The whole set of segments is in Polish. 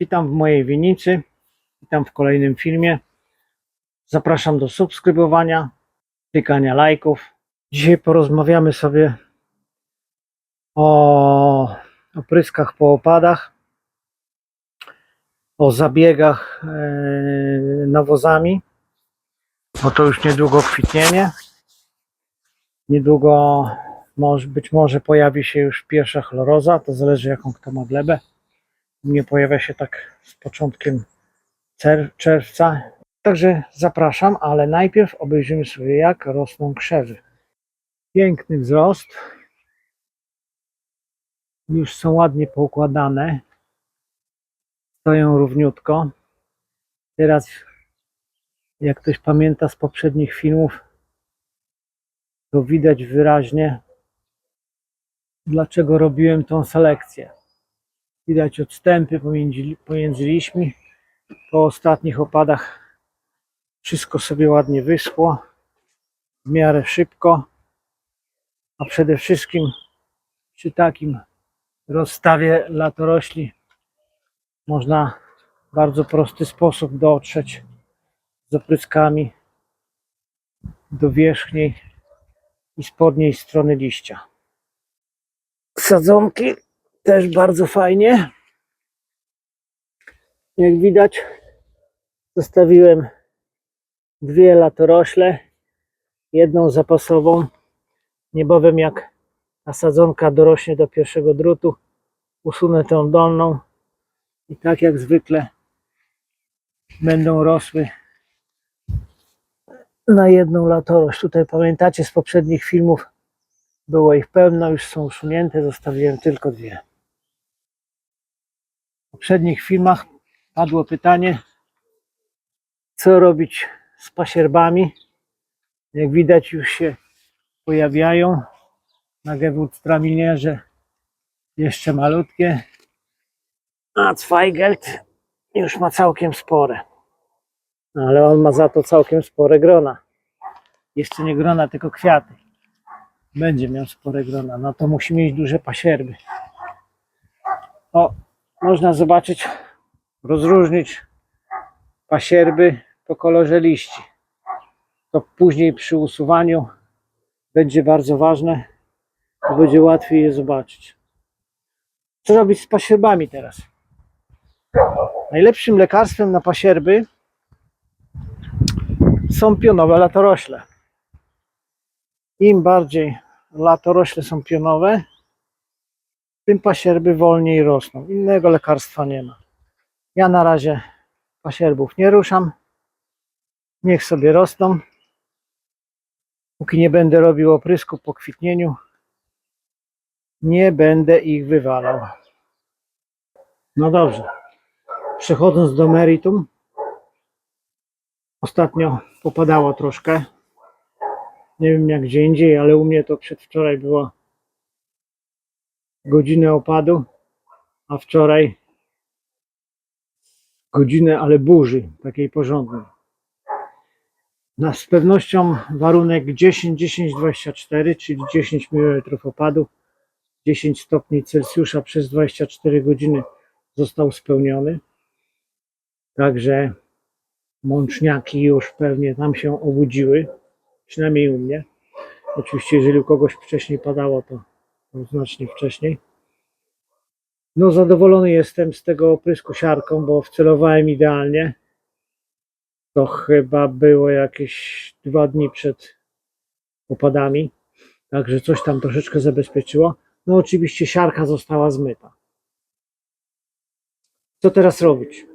Witam w mojej winnicy. Witam w kolejnym filmie. Zapraszam do subskrybowania, klikania lajków. Dzisiaj porozmawiamy sobie o opryskach po opadach, o zabiegach e, nawozami, bo to już niedługo kwitnienie. Niedługo być może pojawi się już pierwsza chloroza, to zależy jaką kto ma glebę. Mnie pojawia się tak z początkiem czerwca. Także zapraszam, ale najpierw obejrzymy sobie jak rosną krzewy. Piękny wzrost. Już są ładnie poukładane. Stoją równiutko. Teraz, jak ktoś pamięta z poprzednich filmów, to widać wyraźnie, dlaczego robiłem tą selekcję. Widać odstępy pomiędzy, pomiędzy. Po ostatnich opadach wszystko sobie ładnie wyschło, w miarę szybko, a przede wszystkim przy takim rozstawie latorośli można w bardzo prosty sposób dotrzeć z opryskami do wierzchniej i spodniej strony liścia. Sadzonki też bardzo fajnie. Jak widać, zostawiłem dwie latorośle, jedną zapasową. Niebawem jak ta sadzonka dorośnie do pierwszego drutu, usunę tą dolną i tak jak zwykle będą rosły na jedną latorość. Tutaj pamiętacie z poprzednich filmów było ich pełno, już są usunięte, zostawiłem tylko dwie. W poprzednich filmach padło pytanie, co robić z pasierbami. Jak widać, już się pojawiają na Gewurztraminierze jeszcze malutkie, a Zweigelt już ma całkiem spore. No, ale on ma za to całkiem spore grona. Jeszcze nie grona, tylko kwiaty będzie miał spore grona, no to musi mieć duże pasierby. O, można zobaczyć, rozróżnić pasierby po kolorze liści. To później przy usuwaniu będzie bardzo ważne, bo będzie łatwiej je zobaczyć. Co robić z pasierbami teraz? Najlepszym lekarstwem na pasierby są pionowe latorośle. Im bardziej latorośle są pionowe, tym pasierby wolniej rosną. Innego lekarstwa nie ma. Ja na razie pasierbów nie ruszam. Niech sobie rosną. Póki nie będę robił oprysku po kwitnieniu, nie będę ich wywalał. No dobrze. Przechodząc do meritum. Ostatnio popadało troszkę. Nie wiem jak gdzie indziej, ale u mnie to przedwczoraj była godzinę opadu, a wczoraj godzinę, ale burzy, takiej porządnej. Na, z pewnością warunek 10-10-24, czyli 10 mm opadu, 10 stopni Celsjusza przez 24 godziny został spełniony. Także mączniaki już pewnie tam się obudziły przynajmniej u mnie. Oczywiście, jeżeli u kogoś wcześniej padało, to znacznie wcześniej. No, zadowolony jestem z tego oprysku siarką, bo wcelowałem idealnie. To chyba było jakieś dwa dni przed opadami, także coś tam troszeczkę zabezpieczyło. No, oczywiście siarka została zmyta. Co teraz robić?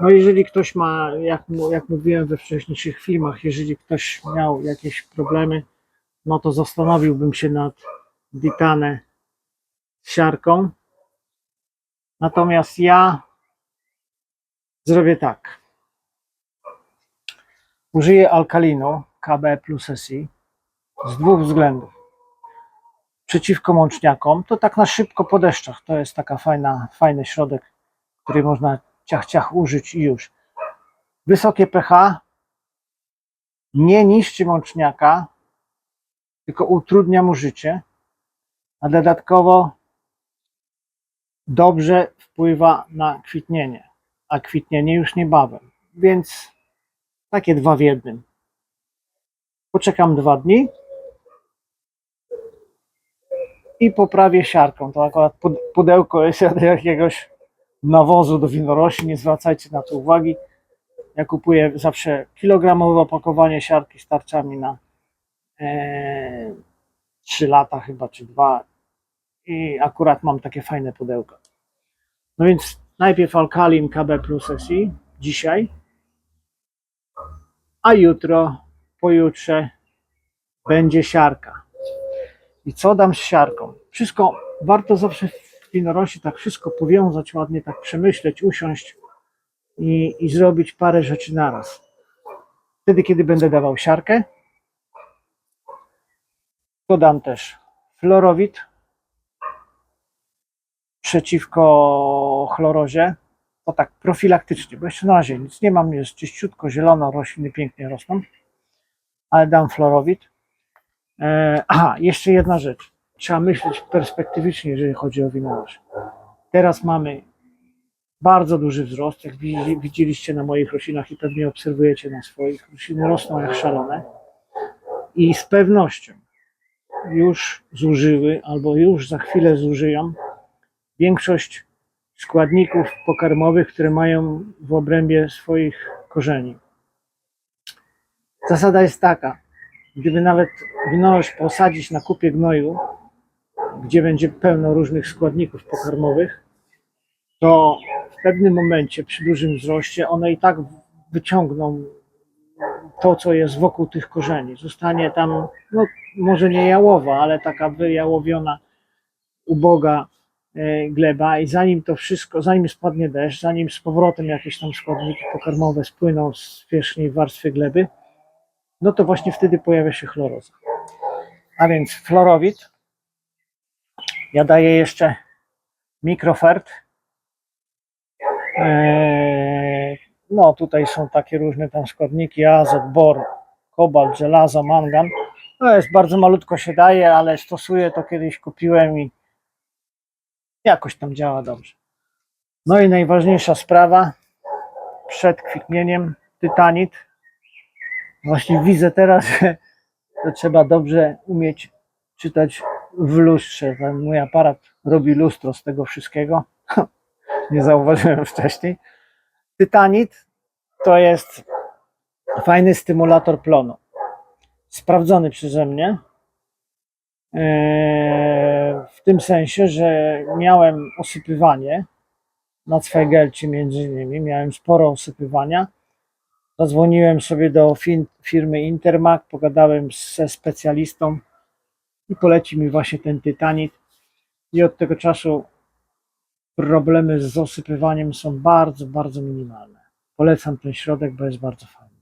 No jeżeli ktoś ma, jak, jak mówiłem we wcześniejszych filmach, jeżeli ktoś miał jakieś problemy, no to zastanowiłbym się nad ditane siarką. Natomiast ja zrobię tak. Użyję alkalinu KB plus SI z dwóch względów. Przeciwko mączniakom, to tak na szybko po deszczach. To jest taka fajna, fajny środek, który można ciach, ciach użyć i już. Wysokie pH nie niszczy mączniaka, tylko utrudnia mu życie, a dodatkowo dobrze wpływa na kwitnienie, a kwitnienie już niebawem. Więc takie dwa w jednym. Poczekam dwa dni i poprawię siarką. To akurat pud- pudełko jest od jakiegoś nawozu do winorośli, nie zwracajcie na to uwagi. Ja kupuję zawsze kilogramowe opakowanie siarki z tarczami na 3 lata chyba, czy 2 i akurat mam takie fajne pudełko. No więc najpierw Alkalin KB plus SI dzisiaj, a jutro, pojutrze będzie siarka. I co dam z siarką? Wszystko warto zawsze w winorośli tak wszystko powiązać ładnie, tak przemyśleć, usiąść i, i zrobić parę rzeczy naraz. Wtedy, kiedy będę dawał siarkę, dodam też fluorowid przeciwko chlorozie. To tak profilaktycznie, bo jeszcze na razie nic nie mam, jest czyściutko, zielono, rośliny pięknie rosną, ale dam fluorowid. E, aha, jeszcze jedna rzecz. Trzeba myśleć perspektywicznie, jeżeli chodzi o winorośl. Teraz mamy bardzo duży wzrost, jak widzi- widzieliście na moich roślinach i pewnie obserwujecie na swoich. Rośliny rosną jak szalone i z pewnością już zużyły albo już za chwilę zużyją większość składników pokarmowych, które mają w obrębie swoich korzeni. Zasada jest taka, gdyby nawet winorośl posadzić na kupie gnoju, gdzie będzie pełno różnych składników pokarmowych, to w pewnym momencie przy dużym wzroście one i tak wyciągną to, co jest wokół tych korzeni. Zostanie tam, no może nie jałowa, ale taka wyjałowiona, uboga e, gleba i zanim to wszystko, zanim spadnie deszcz, zanim z powrotem jakieś tam składniki pokarmowe spłyną z wierzchniej warstwy gleby, no to właśnie wtedy pojawia się chloroza. A więc fluorowid. Ja daję jeszcze mikrofert. No tutaj są takie różne tam składniki, azot, bor, kobalt, żelazo, mangan. No jest bardzo malutko się daje, ale stosuję to kiedyś kupiłem i jakoś tam działa dobrze. No i najważniejsza sprawa przed kwitnieniem tytanit. Właśnie widzę teraz, że to trzeba dobrze umieć czytać w lustrze. Ten mój aparat robi lustro z tego wszystkiego. Nie zauważyłem wcześniej. Tytanit to jest fajny stymulator plonu. Sprawdzony przeze mnie. Eee, W tym sensie, że miałem osypywanie na Cweigelcie między innymi. Miałem sporo osypywania. Zadzwoniłem sobie do firmy Intermac, pogadałem ze specjalistą i poleci mi właśnie ten tytanit. I od tego czasu problemy z osypywaniem są bardzo, bardzo minimalne. Polecam ten środek, bo jest bardzo fajny.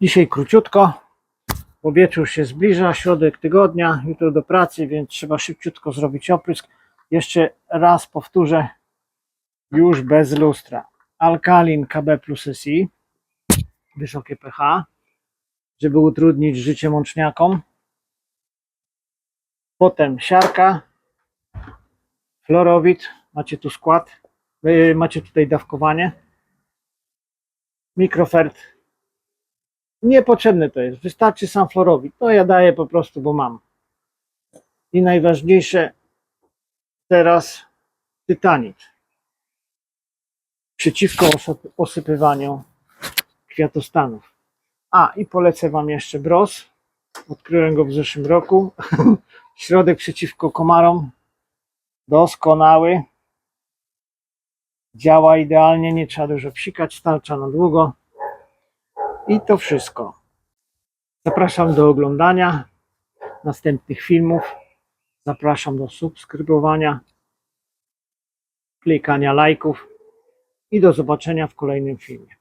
Dzisiaj króciutko, bo wieczór się zbliża, środek tygodnia, jutro do pracy, więc trzeba szybciutko zrobić oprysk. Jeszcze raz powtórzę, już bez lustra. Alkalin KB plus SI, wysokie pH, żeby utrudnić życie mączniakom. Potem siarka, fluorowid, macie tu skład, macie tutaj dawkowanie, mikrofert. Niepotrzebne to jest, wystarczy sam fluorowid. To ja daję po prostu, bo mam. I najważniejsze teraz tytanit. Przeciwko osy- osypywaniu kwiatostanów. A i polecę Wam jeszcze bros. Odkryłem go w zeszłym roku. Środek przeciwko komarom. Doskonały. Działa idealnie, nie trzeba dużo psikać, starcza na długo. I to wszystko. Zapraszam do oglądania następnych filmów. Zapraszam do subskrybowania, klikania lajków i do zobaczenia w kolejnym filmie.